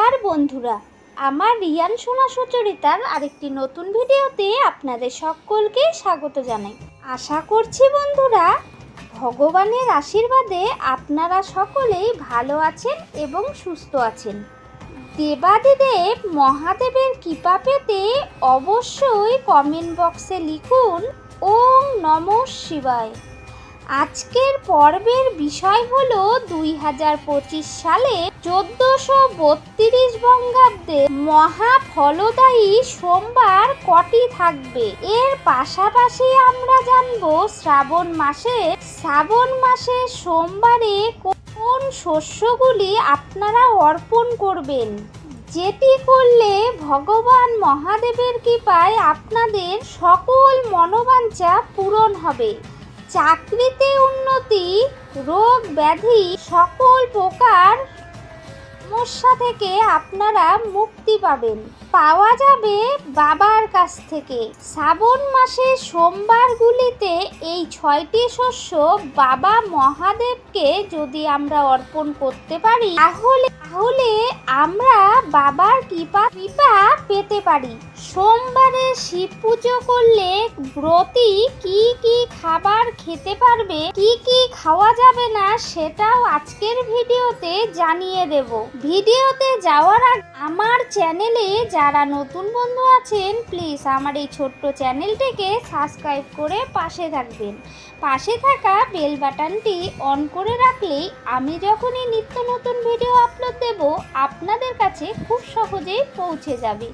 নমস্কার বন্ধুরা, আমার রিয়ান সোনা সুচরিতার আরেকটি নতুন ভিডিওতে আপনাদের সকলকে স্বাগত জানাই। আশা করছি বন্ধুরা, ভগবানের আশীর্বাদে আপনারা সকলেই ভালো আছেন এবং সুস্থ আছেন। দেবাদিদেব মহাদেবের কৃপা পেতে অবশ্যই কমেন্ট বক্সে লিখুন, ওম নম শিবায়। আজকের পর্বের বিষয় হল দুই হাজার পঁচিশ সালে চোদ্দশো বত্রিশ বঙ্গাব্দে মহাফলদায়ী সোমবার কটি থাকবে? এর পাশাপাশি আমরা জানব শ্রাবণ মাসে শ্রাবণ মাসে সোমবারে কোন শস্যগুলি আপনারা অর্পণ করবেন? যেটি করলে ভগবান মহাদেবের কৃপায় আপনাদের সকল মনোবাঞ্ছা পূরণ হবে। চাকরিতে উন্নতি রোগ ব্যাধি সকল প্রকার সমস্যা থেকে আপনারা মুক্তি পাবেন। পাওয়া যাবে বাবার কাছ থেকে। শ্রাবণ মাসে সোমবারগুলিতে এই ছয়টি শস্য বাবা মহাদেবকে যদি আমরা অর্পণ করতে পারি, তাহলে তাহলে আমরা বাবার কৃপা কৃপা পেতে পারি। সোমবারে শিব পুজো করলে ব্রতী কি কি খাবার খেতে পারবে, কি কি খাওয়া যাবে না, সেটাও আজকের ভিডিওতে জানিয়ে দেব। ভিডিওতে যাওয়ার আগে আমার চ্যানেলে যারা নতুন বন্ধু আছেন প্লিজ আমার এই ছোট্ট চ্যানেলটিকে সাবস্ক্রাইব করে পাশে থাকবেন। পাশে থাকা বেল বাটনটি অন করে রাখলেই আমি যখনই নিত্য নতুন ভিডিও আপলোড দেব, আপনাদের কাছে খুব সহজেই পৌঁছে যাবে।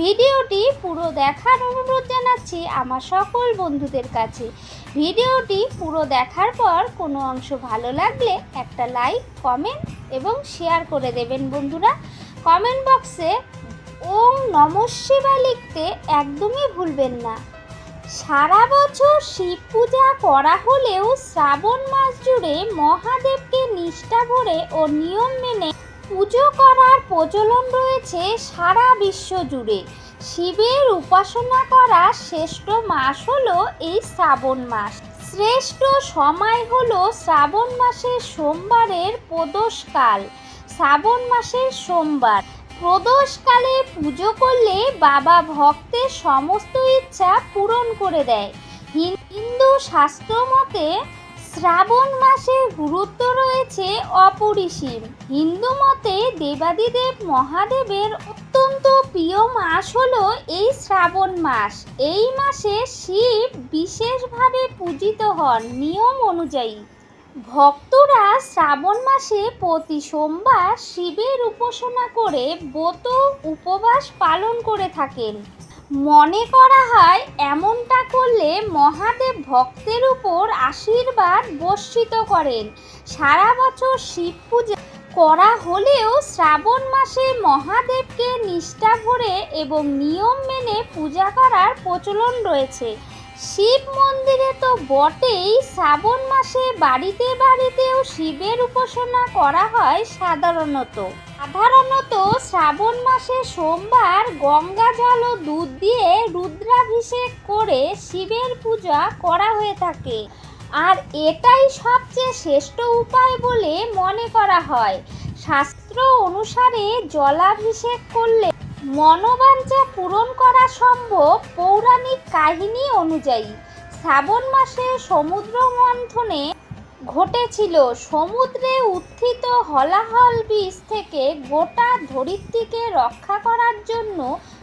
ভিডিওটি পুরো দেখার অনুরোধ জানাচ্ছি আমার সকল বন্ধুদের কাছে। ভিডিওটি পুরো দেখার পর কোনো অংশ ভালো লাগলে একটা লাইক, কমেন্ট এবং শেয়ার করে দেবেন বন্ধুরা। কমেন্ট বক্সে ওম নম শিবায় লিখতে একদমই ভুলবেন না। সারা বছর শিব পূজা করা হলেও শ্রাবণ মাস জুড়ে মহাদেবকে নিষ্ঠা ভরে ও নিয়ম মেনে পুজো করার প্রচলন রয়েছে সারা বিশ্ব জুড়ে। শিবের উপাসনা করা শ্রেষ্ঠ মাস হলো এই শ্রাবণ মাস। শ্রেষ্ঠ সময় হলো শ্রাবণ মাসের সোমবারের প্রদোষকাল। শ্রাবণ মাসের সোমবার। প্রদোষকালে পুজো করলে বাবা ভক্তের সমস্ত ইচ্ছা পূরণ করে দেয়। হিন্দু শাস্ত্র মতে শ্রাবণ মাসের গুরুত্ব রয়েছে অপরিসীম। হিন্দু মতে দেবাদিদেব মহাদেবের অত্যন্ত প্রিয় মাস হলো এই শ্রাবণ মাস। এই মাসে শিব বিশেষভাবে পূজিত হন নিয়ম অনুযায়ী। ভক্তরা শ্রাবণ মাসে প্রতি সোমবার শিবের উপাসনা করে ব্রত উপবাস পালন করে থাকেন। মনে করা হয় এমনটা করলে মহাদেব ভক্তের উপর আশীর্বাদ বর্ষিত করেন। সারা বছর শিব পূজা করা হলেও শ্রাবণ মাসে মহাদেবকে নিষ্ঠা ভরে এবং নিয়ম মেনে পূজা করার প্রচলন রয়েছে। শিব মন্দিরে তো বটেই শ্রাবণ মাসে বাড়িতে বাড়িতেও শিবের উপাসনা করা হয় সাধারণত। সাধারণত শ্রাবণ মাসে সোমবার গঙ্গা জল ও দুধ দিয়ে রুদ্রাভিষেক করে শিবের পূজা করা হয়ে থাকে। আর এটাই সবচেয়ে শ্রেষ্ঠ উপায় বলে মনে করা হয়। শাস্ত্র অনুসারে জলাভিষেক করলে মনোবাঞ্ছা পূরণ করা সম্ভব পৌরাণিক কাহিনী অনুযায়ী। শ্রাবণ মাসে সমুদ্র মন্থনে ঘটেছিল, সমুদ্রে উত্থিত হলাহল বীজ থেকে গোটা ধরিত্রীকে রক্ষা করার জন্য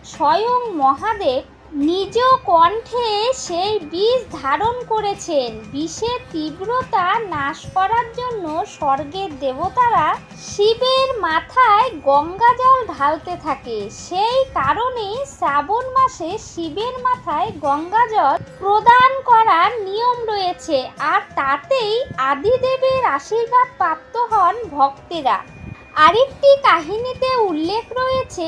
স্বয়ং মহাদেব নিজ কণ্ঠে সেই বীজ ধারণ করেছেন। বিষের তীব্রতা নাশ করার জন্য স্বর্গের দেবতারা শিবের মাথায় গঙ্গা জল ঢালতে থাকে। সেই কারণে শ্রাবণ মাসে শিবের মাথায় গঙ্গা জল প্রদান করার নিয়ম রয়েছে। আর তাতেই আদিদেবের আশীর্বাদ প্রাপ্ত হন ভক্তেরা। আরেকটি কাহিনীতে উল্লেখ রয়েছে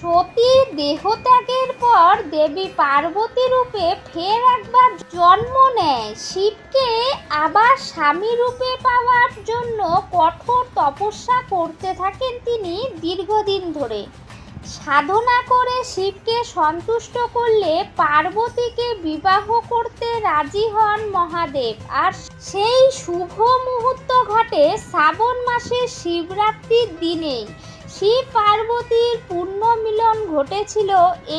সতীর দেহত্যাগের পর দেবী পার্বতী রূপে ফের একবার জন্ম নেয়। শিবকে আবার স্বামী রূপে পাওয়ার জন্য কঠোর তপস্যা করতে থাকেন তিনি দীর্ঘদিন ধরে। সাধনা করে শিবকে সন্তুষ্ট করলে পার্বতীকে বিবাহ করতে রাজি হন মহাদেব। আর সেই শুভ মুহূর্ত ঘটে শ্রাবণ মাসের শিবরাত্রির দিনেই। শিব পার্বতীর পূর্ণ মিলন ঘটেছিল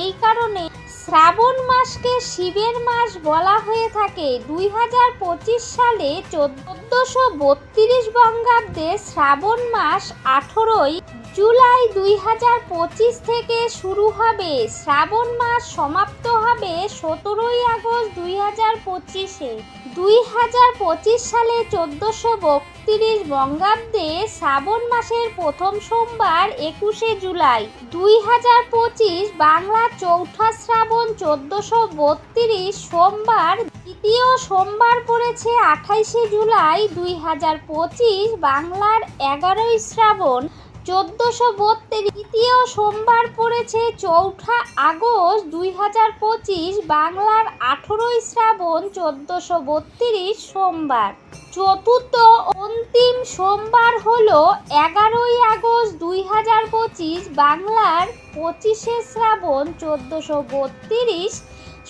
এই কারণে শ্রাবণ মাসকে শিবের মাস বলা হয়ে থাকে। দুই হাজার পঁচিশ সালে চোদ্দশো বত্রিশ বঙ্গাব্দে শ্রাবণ মাস আঠেরোই জুলাই দুই হাজার পঁচিশ থেকে শুরু হবে। শ্রাবণ মাস সমাপ্ত হবে সতেরোই আগস্ট দুই হাজার পঁচিশে, দুই হাজার পঁচিশ সালে চোদ্দশো বত্রিশ বঙ্গাব্দে শ্রাবণ মাসের প্রথম সোমবার একুশে জুলাই, দুই হাজার পঁচিশ বাংলার চৌঠা শ্রাবণ চোদ্দশো বত্রিশ সোমবার, দ্বিতীয় সোমবার পড়েছে আঠাইশে জুলাই দুই হাজার পঁচিশ বাংলার এগারোই শ্রাবণ। চোদ্দশো বত্রিশ তৃতীয় সোমবার পড়েছে চৌঠা আগস্ট দুই হাজার পঁচিশ বাংলার আঠেরোই শ্রাবণ চোদ্দশো বত্রিশ সোমবার। চতুর্থ অন্তিম সোমবার হলো এগারোই আগস্ট দুই হাজার পঁচিশ বাংলার পঁচিশে শ্রাবণ চোদ্দশো বত্রিশ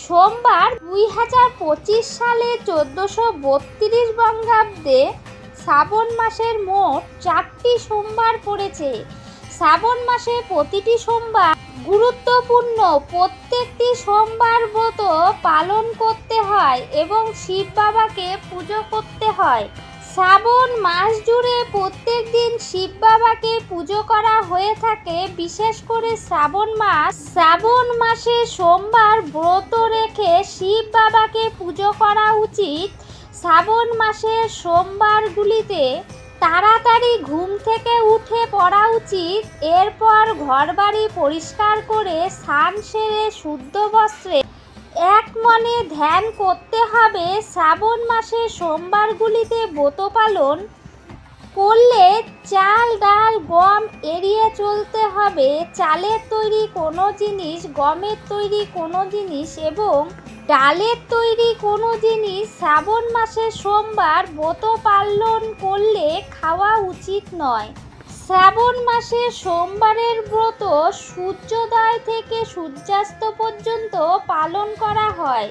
সোমবার দুই হাজার পঁচিশ সালে চোদ্দশো বত্রিশ বঙ্গাব্দে শ্রাবণ মাসের মোট চারটি সোমবার পড়েছে। শ্রাবণ মাসে প্রতিটি সোমবার গুরুত্বপূর্ণ প্রত্যেকটি সোমবার ব্রত পালন করতে হয় এবং শিব বাবাকে পুজো করতে হয়। শ্রাবণ মাস জুড়ে প্রত্যেক দিন শিব বাবাকে পুজো করা হয়ে থাকে। বিশেষ করে শ্রাবণ মাস, শ্রাবণ মাসে সোমবার ব্রত রেখে শিব বাবাকে পুজো করা উচিত। শ্রাবণ মাসের সোমবারগুলিতে তাড়াতাড়ি ঘুম থেকে উঠে পড়া উচিত। এরপর ঘরবাড়ি পরিষ্কার করে স্নান সেরে শুদ্ধ বস্ত্রে এক মনে ধ্যান করতে হবে। শ্রাবণ মাসে সোমবারগুলিতে ব্রত পালন করলে চাল, ডাল, গম এড়িয়ে চলতে হবে। চালের তৈরি কোনো জিনিস, গমের তৈরি কোনো জিনিস এবং ডালের তৈরি কোনো জিনিস শ্রাবণ মাসে সোমবার ব্রত পালন করলে খাওয়া উচিত নয়। শ্রাবণ মাসে সোমবারের ব্রত সূর্যোদয় থেকে সূর্যাস্ত পর্যন্ত পালন করা হয়।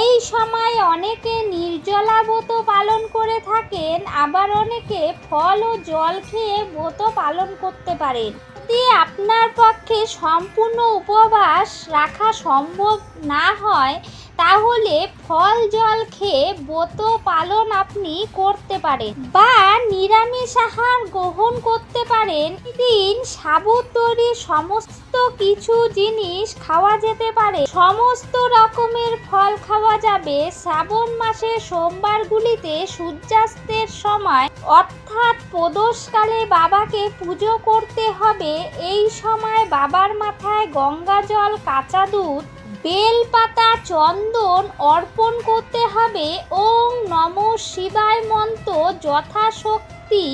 এই সময় অনেকে নির্জলা ব্রত পালন করে থাকেন, আবার অনেকে ফল ও জল খেয়ে ব্রত পালন করতে পারেন। যদি আপনার পক্ষে সম্পূর্ণ উপবাস রাখা সম্ভব না হয় তাহলে ফল, জল খেয়ে ব্রত পালন আপনি করতে পারেন বা নিরামিষ আহার গ্রহণ করতে পারেন। দিন সাবুত তৈরি সমস্ত কিছু জিনিস খাওয়া যেতে পারে। সমস্ত রকমের ফল খাওয়া যাবে। শ্রাবণ মাসের সোমবারগুলিতে সূর্যাস্তের সময় অর্থাৎ প্রদোষকালে বাবাকে পুজো করতে হবে। এই সময় বাবার মাথায় গঙ্গা জল, কাঁচা দুধ বেলপাতা চন্দন অর্পণ করতে হবে। ওং নম শিবায় মন্ত্র, যথাশক্তি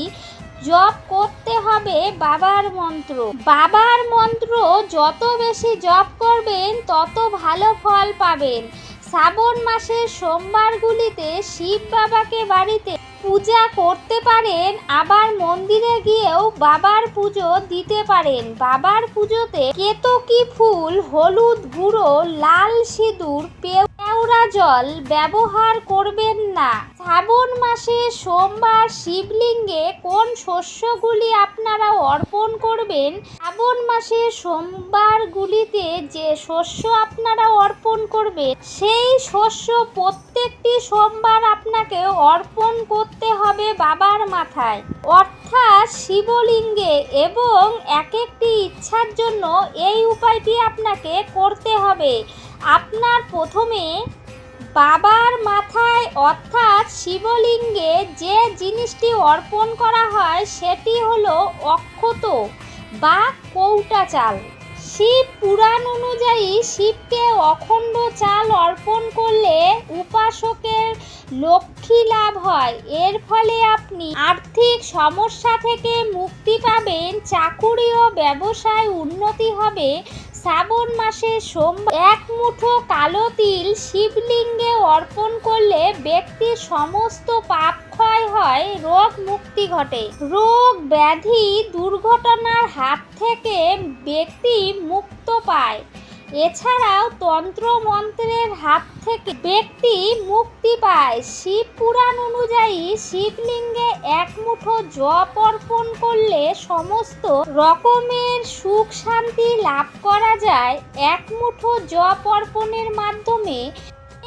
জপ করতে হবে বাবার মন্ত্র। বাবার মন্ত্র, যত বেশি জপ করবেন, তত ভালো ফল পাবেন। শ্রাবণ মাসের সোমবারগুলিতে শিব বাবাকে বাড়িতে পূজা করতে পারেন, আবার মন্দিরে গিয়েও বাবার পুজো দিতে পারেন। বাবার পুজোতে কেতকী ফুল, হলুদ গুঁড়ো, লাল সিঁদুর পেওড়া জল ব্যবহার করবেন না। শ্রাবণ মাসে সোমবার শিবলিঙ্গে কোন শস্যগুলি আপনারা অর্পণ করবেন? শ্রাবণ মাসে সোমবারগুলিতে যে শস্য আপনারা অর্পণ করবেন সেই শস্য প্রত্যেকটি সোমবার আপনাকে অর্পণ করতে হবে বাবার মাথায়। অর্থাৎ শিবলিঙ্গে এবং এক একটি ইচ্ছার জন্য এই উপায়টি আপনাকে করতে হবে। আপনার প্রথমে বাবার মাথায়, অর্থাৎ শিবলিঙ্গে যে জিনিসটি অর্পণ করা হয় সেটি হলো অক্ষত বা কৌটা চাল। শিব পুরাণ অনুযায়ী শিবকে অখণ্ড চাল অর্পণ করলে উপাসকের লক্ষ্মী লাভ হয়। এর ফলে আপনি আর্থিক সমস্যা থেকে মুক্তি পাবেন চাকুরি ও ব্যবসায় উন্নতি হবে শ্রাবণ মাসে সোমবার এক মুঠো কালো তিল শিবলিঙ্গে অর্পণ করলে ব্যক্তির সমস্ত পাপ ক্ষয় হয়, রোগ মুক্তি ঘটে। রোগ ব্যাধি দুর্ঘটনার হাত থেকে ব্যক্তি মুক্ত পায়। এছাড়াও তন্ত্র মন্ত্রের হাত থেকে ব্যক্তি মুক্তি পায়। শিব পুরাণ অনুযায়ী শিবলিঙ্গে এক মুঠো জপ অর্পণ করলে সমস্ত রকমের সুখ শান্তি লাভ করা যায়। এক মুঠো জপ অর্পণের মাধ্যমে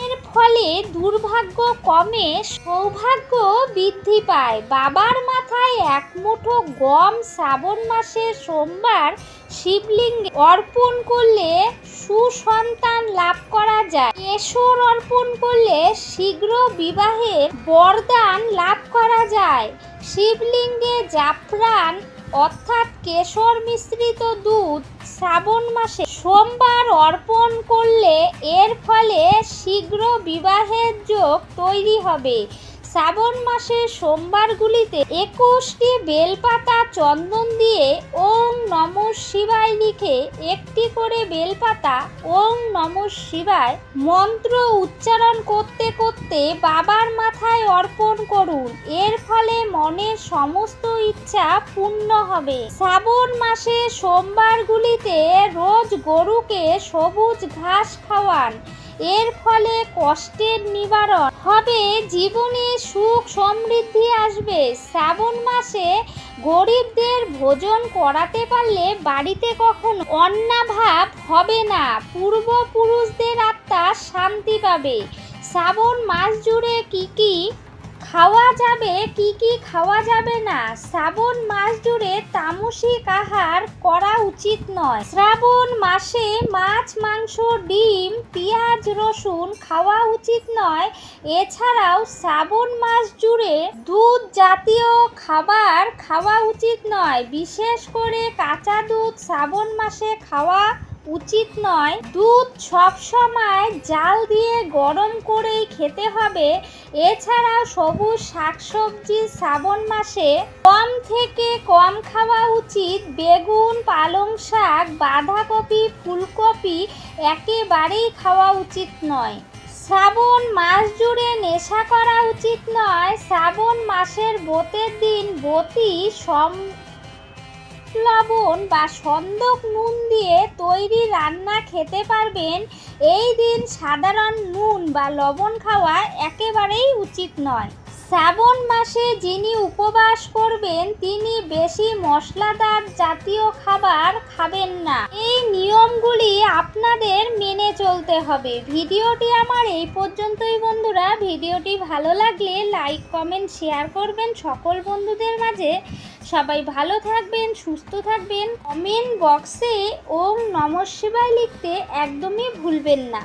এর ফলে দুর্ভাগ্য কমে সৌভাগ্য বৃদ্ধি পায়। বাবার মাথায় এক মুঠো গম শ্রাবণ মাসে সোমবার শিবলিঙ্গে অর্পণ করলে সুসন্তান লাভ করা যায়। কেশর অর্পণ করলে শীঘ্র বিবাহের বরদান লাভ করা যায়। শিবলিঙ্গে জাফরান অর্থাৎ কেশর মিশ্রিত দুধ শ্রাবণ মাসে সোমবার অর্পণ করলে এর ফলে শীঘ্র বিবাহের যোগ তৈরি হবে। শ্রাবণ মাসের সোমবারগুলিতে একুশটি বেলপাতা চন্দন দিয়ে ওং নম শিবায় লিখে একটি করে বেলপাতা ওং নম শিবায় মন্ত্র উচ্চারণ করতে করতে বাবার মাথায় অর্পণ করুন। এর ফলে মনের সমস্ত ইচ্ছা পূর্ণ হবে। শ্রাবণ মাসে সোমবারগুলিতে রোজ গরুকে সবুজ ঘাস খাওয়ান। এর ফলে কষ্টের নিবারণ হবে, জীবনে সুখ সমৃদ্ধি আসবে। শ্রাবণ মাসে গরিবদের ভোজন করাতে পারলে বাড়িতে কখনো অন্নাভাব হবে না। পূর্বপুরুষদের আত্মা শান্তি পাবে। শ্রাবণ মাস জুড়ে কী কি খাওয়া যাবে? কি কি খাওয়া যাবে না? শ্রাবণ মাস জুড়ে তামসিক আহার করা উচিত নয়। শ্রাবণ মাসে মাছ, মাংস, ডিম, পেঁয়াজ, রসুন খাওয়া উচিত নয়। এছাড়াও শ্রাবণ মাস জুড়ে দুধ জাতীয় খাবার খাওয়া উচিত নয়। বিশেষ করে কাঁচা দুধ শ্রাবণ মাসে খাওয়া উচিত নয়। দুধ সব সময় জাল দিয়ে গরম করেই খেতে হবে। এছাড়াও সবুজ শাকসবজি শ্রাবণ মাসে কম থেকে কম খাওয়া উচিত। বেগুন, পালং শাক, বাঁধাকপি, ফুলকপি একেবারেই খাওয়া উচিত নয়। শ্রাবণ মাস জুড়ে নেশা করা উচিত নয়। শ্রাবণ মাসের বোতের দিন বতি সম লবণ বা সন্দক নুন দিয়ে তৈরি রান্না খেতে পারবেন। এই দিন সাধারণ নুন বা লবণ খাওয়া একেবারেই উচিত নয়। শ্রাবণ মাসে যিনি উপবাস করবেন, তিনি বেশি মশলাদার জাতীয় খাবার খাবেন না। এই নিয়মগুলি আপনাদের মেনে চলতে হবে। ভিডিওটি আমার এই পর্যন্তই বন্ধুরা। ভিডিওটি ভালো লাগলে লাইক, কমেন্ট, শেয়ার করবেন সকল বন্ধুদের মাঝে। সবাই ভালো থাকবেন, সুস্থ থাকবেন। কমেন্ট বক্সে ওম নমঃ শিবায় লিখতে একদমই ভুলবেন না।